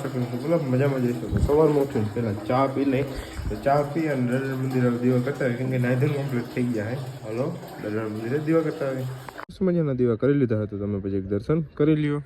આશા કરું છું બોલો મજામાં જઈ શકું સવારમાં ઉઠીને પહેલાં ચા પી લઈ તો ચા પી અને દરબાર મંદિરે દીવા કરતા હોય કેમ કે નાઇધર કમ્પ્લીટ થઈ ગયા હે. હલો દરબાર મંદિરે દીવા કરતા હોય. મજાના દીવા કરી લીધા હતા તમે પછી એક દર્શન કરી લ્યો.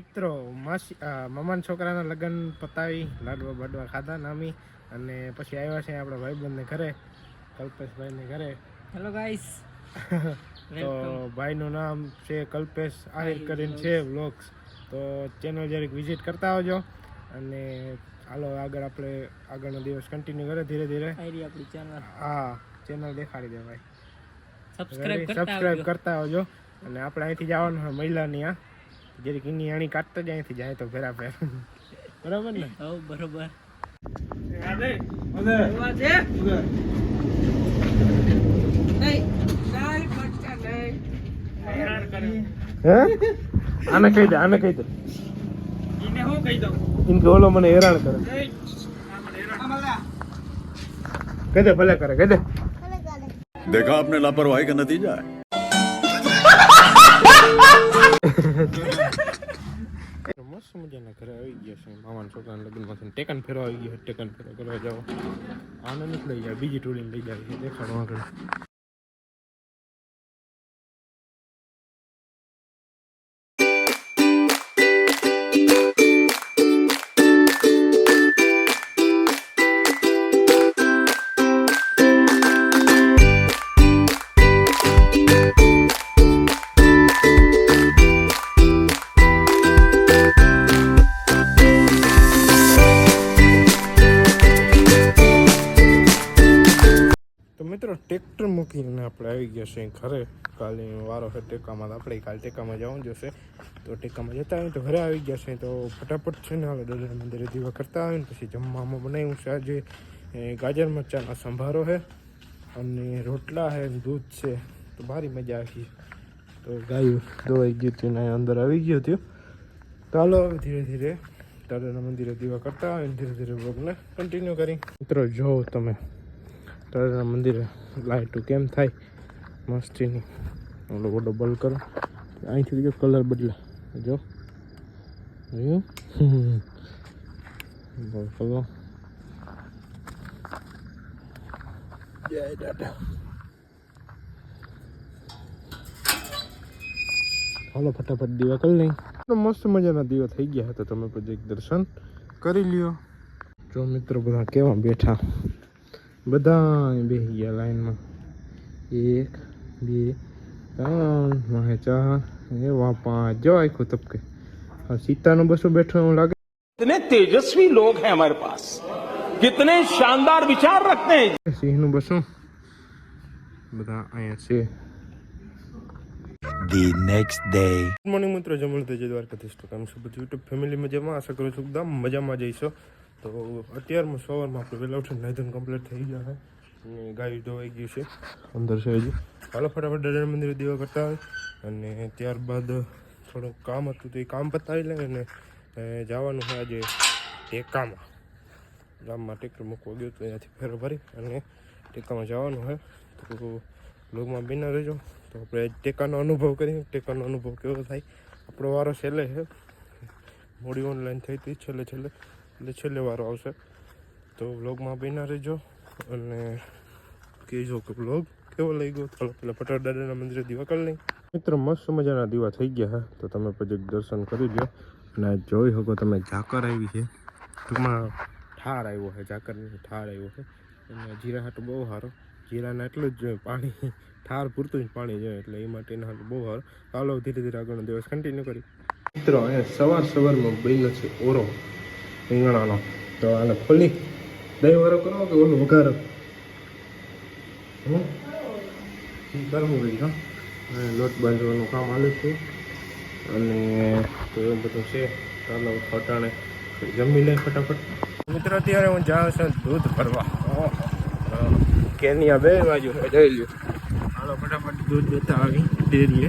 મિત્રો માસી મામાના છોકરાના લગ્ન પતાવી લાડવા બાડવા ખાધા નામી અને પછી આવ્યા છે આપણા ભાઈબંધને ઘરે કલ્પેશભાઈને ઘરે. હેલો ગાઈસ તો ભાઈનું નામ છે કલ્પેશ આહિર કરીને છે વ્લોગ્સ તો ચેનલ જરીક વિઝિટ કરતા આવજો. અને હાલો આગળ આપણે આગળનો દિવસ કન્ટિન્યુ કરે ધીરે ધીરે. આપણી ચેનલ હા ચેનલ દેખાડી દે ભાઈ સબસ્ક્રાઇબ કરતા સબસ્ક્રાઇબ કરતા આવજો. અને આપણે અહીંથી જવાનું હોય મહિલાની આ જરીક એની આણી કાઢતો જાય અહીંથી જાય તો ફેરા ફેર. બરાબર ને? હવ બરોબર. આને કહી દે આને કહી દે. ઇન ઓલો મને હેરાન કરે. કહી દે ભલે કરે કહી દે. દેખા આપને લાપરવાહી का નતીજા है? મસ્ત મજાના ઘરે આવી ગયા છે. મામાના છોકરાના લગ્નમાંથી ટેકન ફેરવા આવી ગયા ટેકન ફેરવા કરવા જાઓ. આનંદ લઈ જાય. બીજી ટોળીને લઈ જાય. દેખાડો આગળ. મિત્રો, ટ્રેક્ટર મૂકીને આપણે આવી ગયા છીએ ઘરે. કાલે વારો છે ટેકામાં આપણે કાલે ટેકામાં જવાનું જશે તો ટેકામાં જતા હોય તો ઘરે આવી ગયા છે તો ફટાફટ છે ને હાલો દાદા મંદિરે દીવા કરતા હોય ને પછી જમવામાં બનાવ્યું છે. આજે ગાજર મરચાંનો સંભારો છે અને રોટલા છે દૂધ છે. તો ભારી મજા આવી. તો ગાયું દોવાઈ ગયું હતું ને અંદર આવી ગયું હતું. ચાલો ધીરે ધીરે દાદાના મંદિરે દીવા કરતા ધીરે ધીરે બ્લોગને કન્ટિન્યુ કરી. મિત્રો, જો તમે દાદાના મંદિરે લાઇટો કેમ થાય? મસ્તીની. ઓલો ઓલો બલ કરો. અહીંથી બીજો કલર બદલે. જો. બલ કરો જય દાદા. હાલો ફટાફટ દીવા કરી લઈ. તો મસ્ત મજાના દીવા થઈ ગયા હતા. તમે પછી એક દર્શન કરી લ્યો. જો મિત્રો બધા કેવા બેઠા. બધા બેસી ગયા લાઈનમાં એક બે ત્રણ વાહે ચાર એવા પાંચ જો આખું તબકે આ સીતાનો બસો બેઠો એવું લાગે कितने तेजस्वी लोग हैं हमारे पास कितने शानदार विचार रखते हैं સિંહનું બસો બધા અહીંયા છે the next day. Good morning મિત્રો જમણ તેજ દ્વારકાધીશ તો કામ છું બધું યુટ્યુબ ફેમિલી મજામાં આશા કરું છું એકદમ મજામાં જઈશો તો અત્યારમાં સવારમાં આપણે વહેલા ઉઠીને નાયધન કમ્પ્લીટ થઈ ગયા છે અને ગાયું ધોવાઈ ગયું છે. અંદર છે હજી. હાલો ફટાફટ દાદા મંદિરે દીવા કરતા હોય. અને ત્યારબાદ થોડુંક કામ હતું તો એ કામ પતાવી લે અને જવાનું છે આજે ટેકામાં. ગામમાં ટેકર મૂકવા ગયું તો ત્યાંથી ફેરો ભરી અને ટેકામાં જવાનું છે તો લોગમાં બિના રહેજો. તો આપણે ટેકાનો અનુભવ કરીએ. ટેકાનો અનુભવ કેવો થાય? આપણો વારો છેલ્લે છે. મોડી ઓનલાઈન થઈ હતી છેલ્લે છેલ્લે. એટલે છેલ્લે વારો આવશે. તો વ્લોગમાં બિના રહેજો અને કહેજો કે વ્લોગ કેવો લઈ ગયો ચાલો પેલા પટેલ દાદાના મંદિરે દીવા કરી લઈ મિત્રો મસ્ત મજાના દીવા થઈ ગયા હા તો તમે પછી દર્શન કરી લો અને જોઈ શકો તમે ઝાકર આવી છે. ટૂંકમાં ઠાર આવ્યો છે ઝાકરની ઠાર આવ્યો છે અને જીરા હાટું બહુ સારો. જીરાના એટલું જ પાણી ઠાર પૂરતું જ પાણી જોઈએ એટલે એ માટેના હાટું બહુ સારું. ચાલો ધીરે ધીરે આગળનો દિવસ કન્ટિન્યુ કરી મિત્રો અહીંયા સવાર સવારમાં બન્યો છે ઓરો. રીંગણાનો તો આને ખોલી. દહીં વાળો કરો કે ઓલું વઘારો? હું ભાઈ હા. લોટ બાંધવાનું કામ હાલે છું. અને તો એવું બધું છે. ચાલો, ફટાણે જમી લે ફટાફટ. મિત્રો, અત્યારે હું જાઉં છું દૂધ ભરવા. કેનિયા બે બાજુ જોઈ લ્યો. ચાલો, ફટાફટ દૂધ લેતા આવી ડેરીએ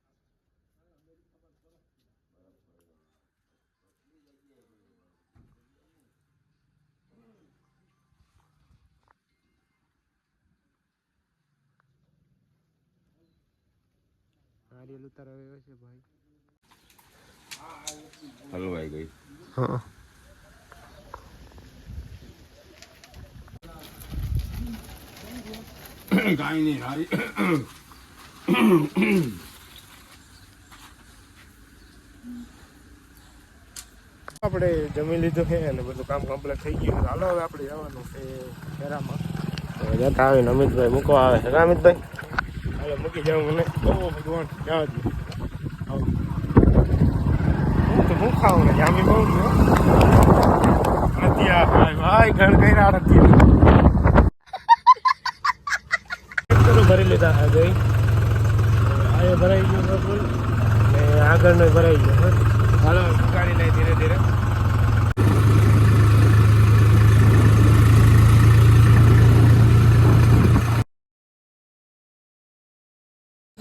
નારિયેલ ઉતારવા આવ્યો છે ભાઈ. હલવાઈ ગઈ. હા. કાંઈ નહીં હારી. આપણે જમી લીધું છે અને બધું કામ કમ્પ્લીટ થઈ ગયું હાલો હવે આપણે જવાનું છે ફેરામાં તો જતા આવીને અમિતભાઈ મૂકવા આવે છે. અમિતભાઈ? હાલો, મૂકી જાઉં મને. ઓ ભગવાન દે આવો. હું તો હું ખાઉં ને? જામી બહુ ગયો નથી આ ભાઈ ભાઈ, ઘર કર્યા નથી ભરી લીધા હા ગઈ આ ભરાઈ ગયું છે ફૂલ ને આગળનો ભરાઈ ગયો છે હાલો ગાડી લઈ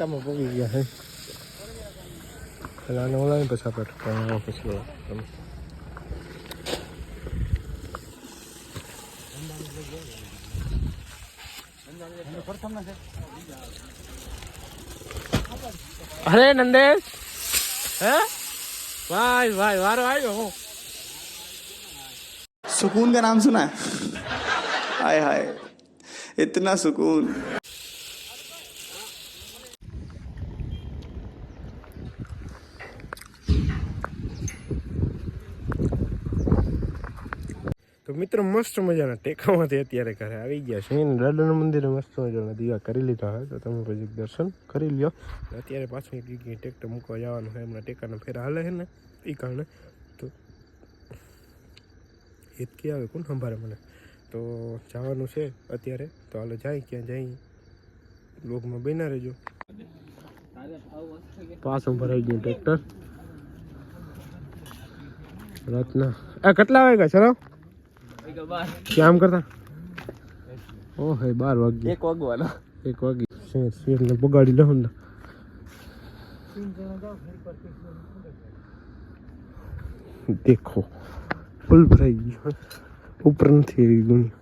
Tamo pobija, hej. Wala na wala yung pasapat. Kaya ako kasi wala. अरे नंदेश भाई भाई वाह भाई हो सुकून का नाम सुना है हाय हाय इतना सुकून મિત્રો મસ્ત મજાના ટેકામાંથી અત્યારે ઘરે આવી ગયા છે. અને દાદાના મંદિરે મસ્ત મજાના દીવા કરી લીધા હોય તો તમે પછી દર્શન કરી લ્યો. અત્યારે પાછું એક જગ્યાએ ટેક્ટર મૂકવા જવાનું છે એમના ટેકાના ફેરા હાલે છે ને એ કારણે તો એ હેતકી આવે કોણ સંભાળે મને. તો જવાનું છે અત્યારે, તો હાલો જાય ક્યાં જાય લોગમાં બેના રહેજો. પાછું ભરાઈ ગયું ટ્રેક્ટર રાતના. આ કેટલા વાગ્યા ચલો કેમ કરતા? ઓ બાર વાગ્યે. એક વાગવાનો. એક વાગી શેર શેર ને બગાડી લો ને. દેખો. ફૂલ ભરાઈ ગયો ઉપર નથી આવી ગયું.